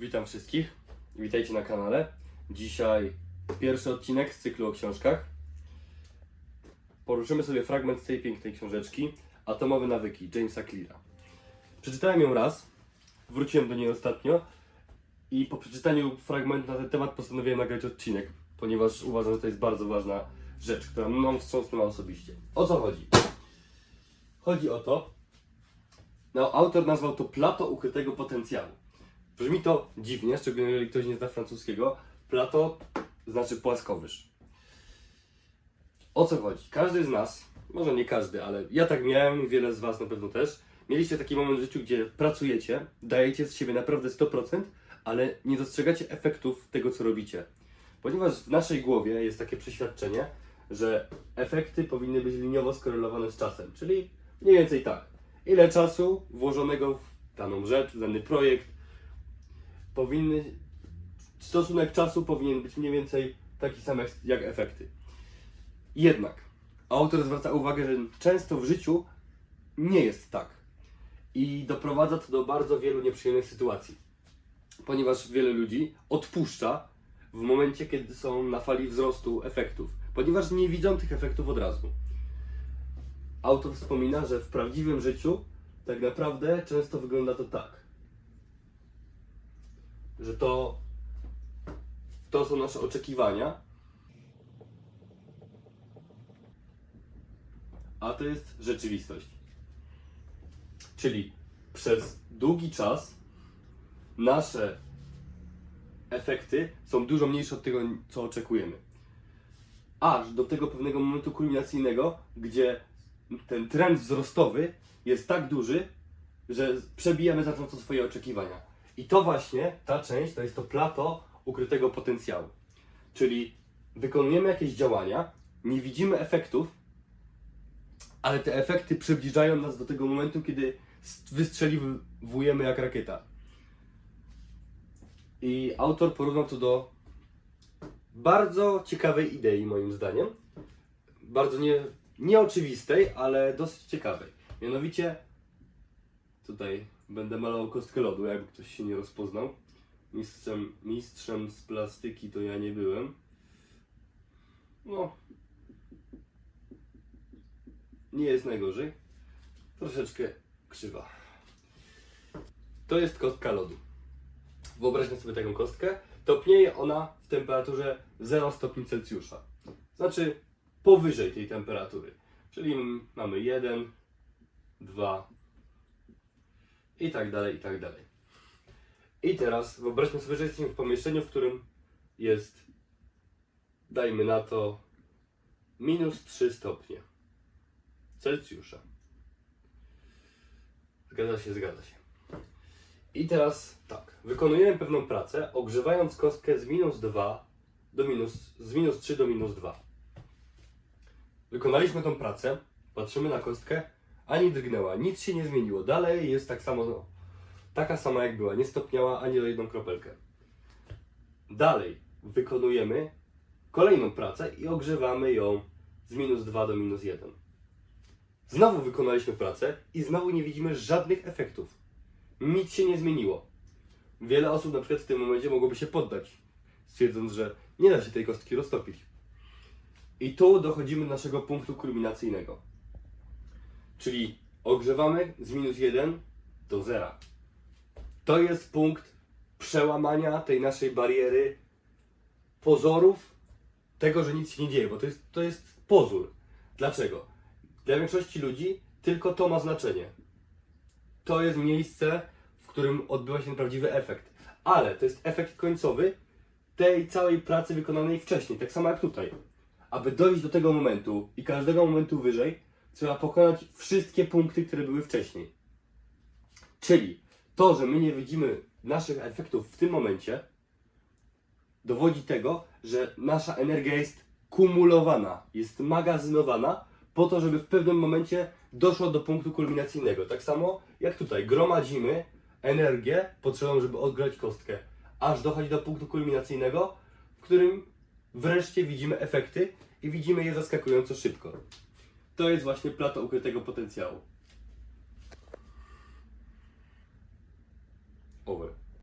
Witam wszystkich. Witajcie na kanale. Dzisiaj pierwszy odcinek z cyklu o książkach. Poruszymy sobie fragment z tej pięknej książeczki Atomowe nawyki Jamesa Cleara. Przeczytałem ją raz, wróciłem do niej ostatnio i po przeczytaniu fragmentu na ten temat postanowiłem nagrać odcinek, ponieważ uważam, że to jest bardzo ważna rzecz, która mną wstrząsnęła osobiście. O co chodzi? Chodzi o to, no, autor nazwał to Plato ukrytego potencjału. Brzmi to dziwnie, szczególnie jeżeli ktoś nie zna francuskiego. Plato znaczy płaskowyż. O co chodzi? Każdy z nas, może nie każdy, ale ja tak miałem wiele z Was na pewno też, mieliście taki moment w życiu, gdzie pracujecie, dajecie z siebie naprawdę 100%, ale nie dostrzegacie efektów tego, co robicie. Ponieważ w naszej głowie jest takie przeświadczenie, że efekty powinny być liniowo skorelowane z czasem, czyli mniej więcej tak. Ile czasu włożonego w daną rzecz, w dany projekt, powinny, stosunek czasu powinien być mniej więcej taki sam jak, jak efekty. Jednak autor zwraca uwagę, że często w życiu nie jest tak. I doprowadza to do bardzo wielu nieprzyjemnych sytuacji. Ponieważ wiele ludzi odpuszcza w momencie, kiedy są na fali wzrostu efektów, ponieważ nie widzą tych efektów od razu. Autor wspomina, że w prawdziwym życiu tak naprawdę często wygląda to tak, że to, to są nasze oczekiwania, a to jest rzeczywistość. Czyli przez długi czas nasze efekty są dużo mniejsze od tego, co oczekujemy. Aż do tego pewnego momentu kulminacyjnego, gdzie ten trend wzrostowy jest tak duży, że przebijamy znacząco swoje oczekiwania. I to właśnie, ta część, to jest to plato ukrytego potencjału. Czyli wykonujemy jakieś działania, nie widzimy efektów, ale te efekty przybliżają nas do tego momentu, kiedy wystrzeliwujemy jak rakieta. I autor porównał to do bardzo ciekawej idei, moim zdaniem. Bardzo nie, nieoczywistej, ale dosyć ciekawej. Mianowicie, tutaj będę malował kostkę lodu, jakby ktoś się nie rozpoznał. Mistrzem, mistrzem z plastyki to ja nie byłem. No, nie jest najgorzej. Troszeczkę krzywa. To jest kostka lodu. Wyobraźmy sobie taką kostkę. Topnieje ona w temperaturze 0 stopni Celsjusza. Znaczy powyżej tej temperatury. Czyli mamy 1, 2 i tak dalej, i tak dalej. I teraz wyobraźmy sobie, że jesteśmy w pomieszczeniu, w którym jest, dajmy na to, minus 3 stopnie Celsjusza. Zgadza się, zgadza się. I teraz tak, wykonujemy pewną pracę, ogrzewając kostkę z minus 2 do minus, z minus 3 do minus 2. Wykonaliśmy tą pracę, patrzymy na kostkę, ani drgnęła, nic się nie zmieniło. Dalej jest tak samo, no, taka sama jak była, nie stopniała ani o jedną kropelkę. Dalej wykonujemy kolejną pracę i ogrzewamy ją z minus 2 do minus 1. Znowu wykonaliśmy pracę i znowu nie widzimy żadnych efektów. Nic się nie zmieniło. Wiele osób na przykład w tym momencie mogłoby się poddać, stwierdząc, że nie da się tej kostki roztopić. I tu dochodzimy do naszego punktu kulminacyjnego. Czyli ogrzewamy z minus 1 do 0. To jest punkt przełamania tej naszej bariery pozorów tego, że nic się nie dzieje, bo to jest, to jest pozór. Dlaczego? Dla większości ludzi tylko to ma znaczenie. To jest miejsce, w którym odbywa się ten prawdziwy efekt. Ale to jest efekt końcowy tej całej pracy wykonanej wcześniej, tak samo jak tutaj. Aby dojść do tego momentu i każdego momentu wyżej, trzeba pokonać wszystkie punkty, które były wcześniej. Czyli to, że my nie widzimy naszych efektów w tym momencie, dowodzi tego, że nasza energia jest kumulowana, jest magazynowana po to, żeby w pewnym momencie doszło do punktu kulminacyjnego. Tak samo jak tutaj gromadzimy energię potrzebną, żeby odgrać kostkę, aż dochodzi do punktu kulminacyjnego, w którym wreszcie widzimy efekty i widzimy je zaskakująco szybko. To jest właśnie plato ukrytego potencjału.